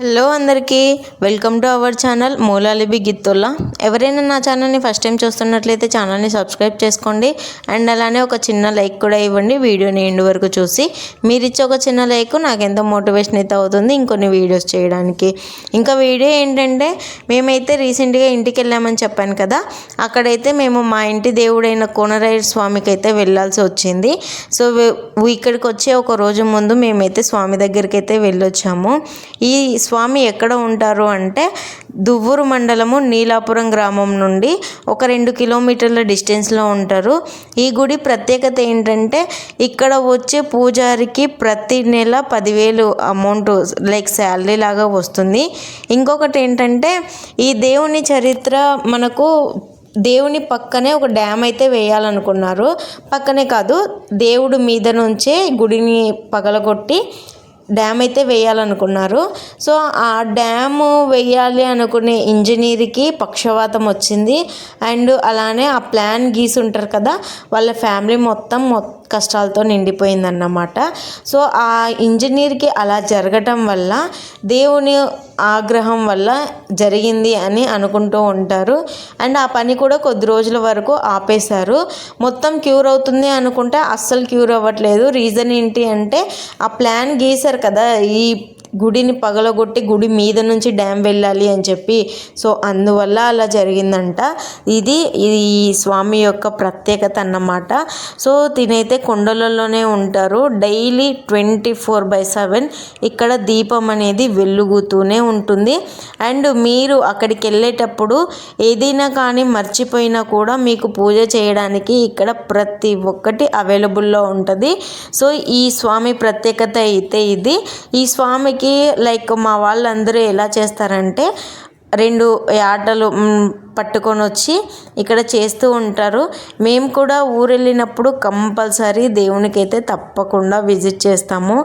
Hello అందరికీ welcome to our channel మూలాలిబి గిత్తుల్లా. ఎవరైనా నా ఛానల్ని ఫస్ట్ టైం చూస్తున్నట్లయితే ఛానల్ని సబ్స్క్రైబ్ చేసుకోండి. అండ్ అలానే ఒక చిన్న లైక్ కూడా ఇవ్వండి. వీడియోని ఎండు వరకు చూసి మీరు ఇచ్చే ఒక చిన్న లైక్ నాకు ఎంతో మోటివేషన్ అయితే అవుతుంది ఇంకొన్ని వీడియోస్ చేయడానికి. ఇంకా వీడియో ఏంటంటే మేమైతే రీసెంట్గా ఇంటికి వెళ్ళామని చెప్పాను కదా. అక్కడైతే మేము మా ఇంటి దేవుడైన కోనరాయుడు స్వామికి అయితే వెళ్ళాల్సి వచ్చింది. సో ఇక్కడికి వచ్చే ఒక రోజు ముందు మేమైతే స్వామి దగ్గరికి అయితే వెళ్ళొచ్చాము. ఈ స్వామి ఎక్కడ ఉంటారు అంటే దువ్వూరు మండలము నీలాపురం గ్రామం నుండి ఒక రెండు కిలోమీటర్ల డిస్టెన్స్లో ఉంటారు. ఈ గుడి ప్రత్యేకత ఏంటంటే ఇక్కడ వచ్చే పూజారికి ప్రతి నెల పదివేలు అమౌంట్ లైక్ శాలరీ లాగా వస్తుంది. ఇంకొకటి ఏంటంటే ఈ దేవుని చరిత్ర మనకు దేవుని పక్కనే ఒక డ్యామ్ అయితే వేయాలనుకున్నారు. పక్కనే కాదు దేవుడు మీద నుంచే గుడిని పగలగొట్టి డ్యామ్ అయితే వేయాలనుకున్నారు. సో ఆ డ్యామ్ వేయాలి అనుకునే ఇంజనీర్కి పక్షవాతం వచ్చింది. అండ్ అలానే ఆ ప్లాన్ గీసి ఉంటారు కదా వాళ్ళ ఫ్యామిలీ మొత్తం మొ- కష్టాలతో నిండిపోయిందన్నమాట. సో ఆ ఇంజనీర్కి అలా జరగటం వల్ల దేవుని ఆగ్రహం వల్ల జరిగింది అని అనుకుంటూ ఉంటారు. అండ్ ఆ పని కూడా కొద్ది రోజుల వరకు ఆపేశారు. మొత్తం క్యూర్ అవుతుంది అనుకుంటే అస్సలు క్యూర్ అవ్వట్లేదు. రీజన్ ఏంటి అంటే ఆ ప్లాన్ గీసారు కదా ఈ గుడిని పగలగొట్టి గుడి మీద నుంచి డ్యామ్ వెళ్ళాలి అని చెప్పి సో అందువల్ల అలా జరిగిందంట. ఇది ఈ స్వామి యొక్క ప్రత్యేకత అన్నమాట. సో తినైతే కొండలలోనే ఉంటారు. Daily twenty four by seven ఇక్కడ దీపం అనేది వెలుగుతూనే ఉంటుంది. అండ్ మీరు అక్కడికి వెళ్ళేటప్పుడు ఏదైనా కానీ మర్చిపోయినా కూడా మీకు పూజ చేయడానికి ఇక్కడ ప్రతి ఒక్కటి అవైలబుల్లో ఉంటుంది. సో ఈ స్వామి ప్రత్యేకత అయితే ఇది. ఈ స్వామికి లైక్ మా వాళ్ళందరూ ఎలా చేస్తారంటే రెండు ఆటలు పట్టుకొని వచ్చి ఇక్కడ చేస్తూ ఉంటారు. మేము కూడా ఊరు వెళ్ళినప్పుడు కంపల్సరీ దేవునికి అయితే తప్పకుండా విజిట్ చేస్తాము.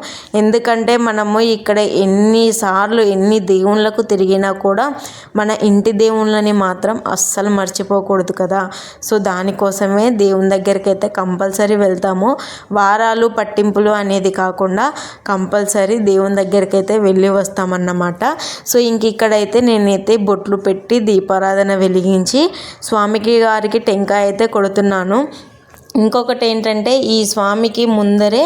ఎందుకంటే మనము ఇక్కడ ఎన్నిసార్లు ఎన్ని దేవుళ్ళకు తిరిగినా కూడా మన ఇంటి దేవుళ్ళని మాత్రం అస్సలు మర్చిపోకూడదు కదా. సో దానికోసమే దేవుని దగ్గరికి అయితే కంపల్సరీ వెళ్తాము. వారాలు పట్టింపులు అనేది కాకుండా కంపల్సరీ దేవుని దగ్గరికి అయితే వెళ్ళి వస్తామన్నమాట. సో ఇంక ఇక్కడైతే నేనైతే బొట్లు పెట్టి దీపారాధన వెళ్ళి వెలిగించి స్వామికి గారికి టెంకాయ అయితే కొడుతున్నాను. ఇంకొకటి ఏంటంటే ఈ స్వామికి ముందరే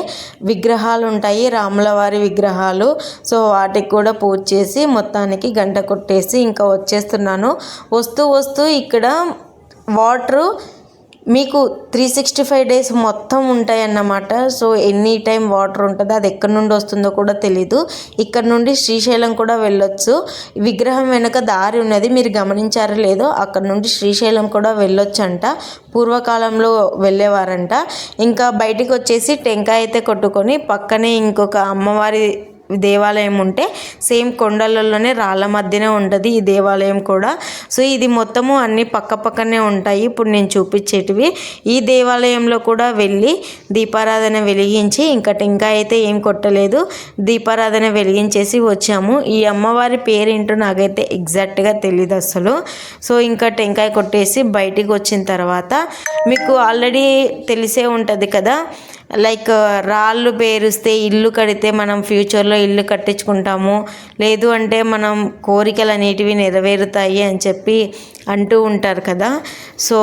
విగ్రహాలు ఉంటాయి రాములవారి విగ్రహాలు. సో వాటికి కూడా పూజ చేసి మొత్తానికి గంట కొట్టేసి ఇంకా వచ్చేస్తున్నాను. వస్తూ వస్తూ ఇక్కడ వాటరు మీకు త్రీ సిక్స్టీ ఫైవ్ డేస్ మొత్తం ఉంటాయన్నమాట. సో ఎనీ టైం వాటర్ ఉంటుంది. అది ఎక్కడి నుండి వస్తుందో కూడా తెలీదు. ఇక్కడ నుండి శ్రీశైలం కూడా వెళ్ళొచ్చు. విగ్రహం వెనుక దారి ఉన్నది. మీరు గమనించారో లేదో అక్కడ నుండి శ్రీశైలం కూడా వెళ్ళొచ్చు అంట పూర్వకాలంలో వెళ్ళేవారంట. ఇంకా బయటికి వచ్చేసి టెంకాయ అయితే కొట్టుకొని పక్కనే ఇంకొక అమ్మవారి దేవాలయం ఉంటే సేమ్ కొండలలోనే రాళ్ళ మధ్యనే ఉంటుంది ఈ దేవాలయం కూడా. సో ఇది మొత్తము అన్ని పక్క పక్కనే ఉంటాయి. ఇప్పుడు నేను చూపించేటివి. ఈ దేవాలయంలో కూడా వెళ్ళి దీపారాధన వెలిగించి ఇంకా టెంకాయ అయితే ఏం కొట్టలేదు. దీపారాధన వెలిగించేసి వచ్చాము. ఈ అమ్మవారి పేరేంటో నాకైతే ఎగ్జాక్ట్గా తెలియదు అసలు. సో ఇంకా టెంకాయ కొట్టేసి బయటికి వచ్చిన తర్వాత మీకు ఆల్రెడీ తెలిసే ఉంటుంది కదా. లైక్ రాళ్ళు పేరుస్తే ఇల్లు కడితే మనం ఫ్యూచర్లో ఇల్లు కట్టించుకుంటాము. లేదు అంటే మనం కోరికలు అనేటివి నెరవేరుతాయి అని చెప్పి అంటూ ఉంటారు కదా. సో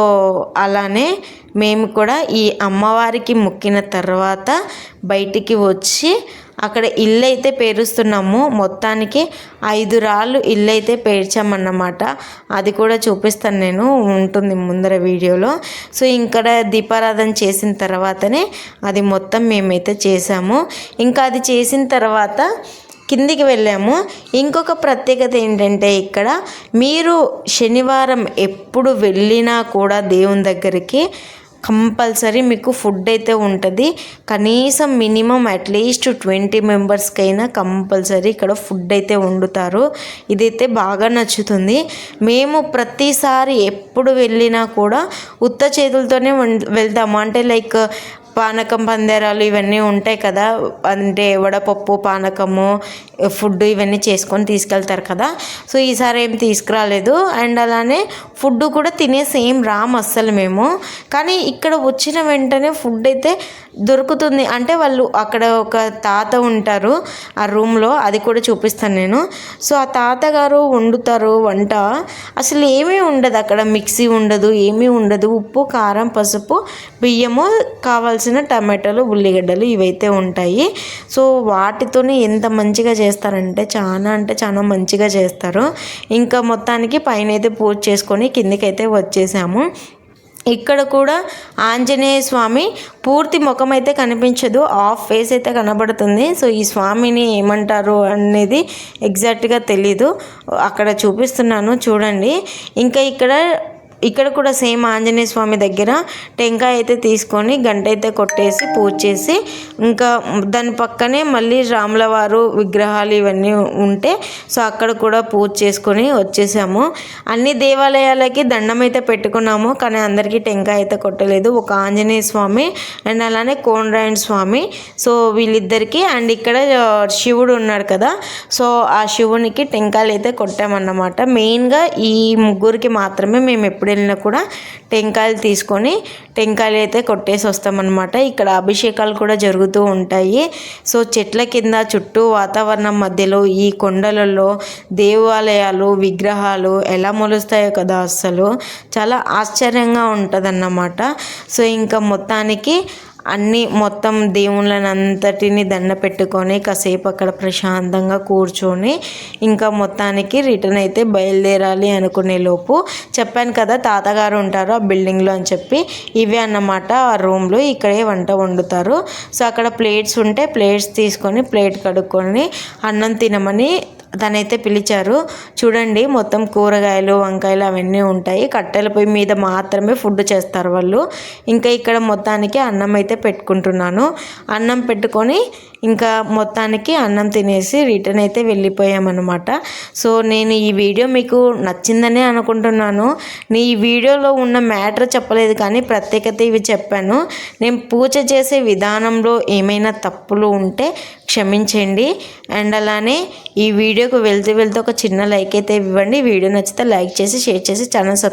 అలానే మేము కూడా ఈ అమ్మవారికి మొక్కిన తర్వాత బయటికి వచ్చి అక్కడ ఇల్లు అయితే పేరుస్తున్నాము. మొత్తానికి ఐదు రాళ్ళు ఇల్లు అయితే పేర్చామన్నమాట. అది కూడా చూపిస్తాను నేను ఉంటుంది ముందర వీడియోలో. సో ఇక్కడ దీపారాధన చేసిన తర్వాతనే అది మొత్తం మేమైతే చేసాము ఇంకా అది చేసిన తర్వాత కిందికి వెళ్ళాము. ఇంకొక ప్రత్యేకత ఏంటంటే ఇక్కడ మీరు శనివారం ఎప్పుడు వెళ్ళినా కూడా దేవుని దగ్గరికి కంపల్సరీ మీకు ఫుడ్ అయితే ఉంటుంది. కనీసం మినిమం అట్లీస్ట్ ట్వంటీ మెంబర్స్కైనా కంపల్సరీ ఇక్కడ ఫుడ్ అయితే వండుతారు. ఇదైతే బాగా నచ్చుతుంది. మేము ప్రతిసారి ఎప్పుడు వెళ్ళినా కూడా ఉత్త చేతులతోనే వం- వెళ్తాము. అంటే లైక్ పానకం పందేరాలు ఇవన్నీ ఉంటాయి కదా. అంటే వడపప్పు పానకము ఫుడ్ ఇవన్నీ చేసుకొని తీసుకెళ్తారు కదా. సో ఈసారి ఏం తీసుకురాలేదు. అండ్ అలానే ఫుడ్ కూడా తినేసి ఏం రాము అస్సలు మేము. కానీ ఇక్కడ వచ్చిన వెంటనే ఫుడ్ అయితే దొరుకుతుంది. అంటే వాళ్ళు అక్కడ ఒక తాత ఉంటారు ఆ రూమ్లో అది కూడా చూపిస్తాను నేను. సో ఆ తాతగారు వండుతారు వంట. అసలు ఏమీ ఉండదు అక్కడ. మిక్సీ ఉండదు ఏమీ ఉండదు. ఉప్పు కారం పసుపు బియ్యము కావాల్సిన టమాటాలు ఉల్లిగడ్డలు ఇవైతే ఉంటాయి. సో వాటితోనే ఎంత మంచిగా చేస్తారంటే చాలా అంటే చాలా మంచిగా చేస్తారు. ఇంకా మొత్తానికి పైన అయితే పూజ చేసుకొని కిందికైతే వచ్చేసాము. ఇక్కడ కూడా ఆంజనేయ స్వామి పూర్తి ముఖం అయితే కనిపించదు ఆఫ్ ఫేస్ అయితే కనబడుతుంది. సో ఈ స్వామిని ఏమంటారు అనేది ఎగ్జాక్ట్గా తెలీదు. అక్కడ చూపిస్తున్నాను చూడండి. ఇంకా ఇక్కడ ఇక్కడ కూడా సేమ్ ఆంజనేయ స్వామి దగ్గర టెంకాయ అయితే తీసుకొని గంట అయితే కొట్టేసి పూజ చేసి ఇంకా దాని పక్కనే మళ్ళీ రాముల వారు విగ్రహాలు ఇవన్నీ ఉంటే సో అక్కడ కూడా పూజ చేసుకొని వచ్చేసాము. అన్ని దేవాలయాలకి దండం అయితే పెట్టుకున్నాము కానీ అందరికీ టెంకాయ అయితే కొట్టలేదు. ఒక ఆంజనేయ స్వామి అండ్ అలానే కోనరాయణ స్వామి. సో వీళ్ళిద్దరికి అండ్ ఇక్కడ శివుడు ఉన్నాడు కదా సో ఆ శివునికి టెంకాయలు అయితే కొట్టామన్నమాట. మెయిన్గా ఈ ముగ్గురికి మాత్రమే మేము ఎప్పుడు వెళ్ళినా కూడా టెంకాయలు తీసుకొని టెంకాయలు అయితే కొట్టేసి వస్తామన్నమాట. ఇక్కడ అభిషేకాలు కూడా జరుగుతూ ఉంటాయి. సో చెట్ల కింద చుట్టూ వాతావరణం మధ్యలో ఈ కొండలలో దేవాలయాలు విగ్రహాలు ఎలా మొలుస్తాయో కదా అస్సలు చాలా ఆశ్చర్యంగా ఉంటుందన్నమాట. సో ఇంకా మొత్తానికి అన్నీ మొత్తం దేవుళ్ళని అంతటిని దండ పెట్టుకొని కాసేపు అక్కడ ప్రశాంతంగా కూర్చొని ఇంకా మొత్తానికి రిటర్న్ అయితే బయలుదేరాలి అనుకునే లోపు చెప్పాను కదా తాతగారు ఉంటారు ఆ బిల్డింగ్లో అని చెప్పి ఇవే అన్నమాట ఆ రూమ్లో ఇక్కడే వంట వండుతారు. సో అక్కడ ప్లేట్స్ ఉంటే ప్లేట్స్ తీసుకొని ప్లేట్ కడుక్కొని అన్నం తినమని తనైతే పిలిచారు. చూడండి మొత్తం కూరగాయలు వంకాయలు అవన్నీ ఉంటాయి. కట్టెల పొయ్యి మీద మాత్రమే ఫుడ్ చేస్తారు వాళ్ళు. ఇంకా ఇక్కడ మొత్తానికి అన్నం అయితే పెట్టుకుంటున్నాను. అన్నం పెట్టుకొని ఇంకా మొత్తానికి అన్నం తినేసి రిటర్న్ అయితే వెళ్ళిపోయామన్నమాట. సో నేను ఈ వీడియో మీకు నచ్చిందనే అనుకుంటున్నాను. నీ ఈ వీడియోలో ఉన్న మ్యాటర్ చెప్పలేదు కానీ ప్రత్యేకత ఇవి చెప్పాను. నేను పూజ చేసే విధానంలో ఏమైనా తప్పులు ఉంటే క్షమించండి. అండ్ అలానే ఈ వీడియో వీడియోకు వెళ్తూ వెళ్తూ ఒక చిన్న లైక్ అయితే ఇవ్వండి. వీడియో నచ్చితే లైక్ చేసి షేర్ చేసి ఛానల్ సబ్స్క్రైబ్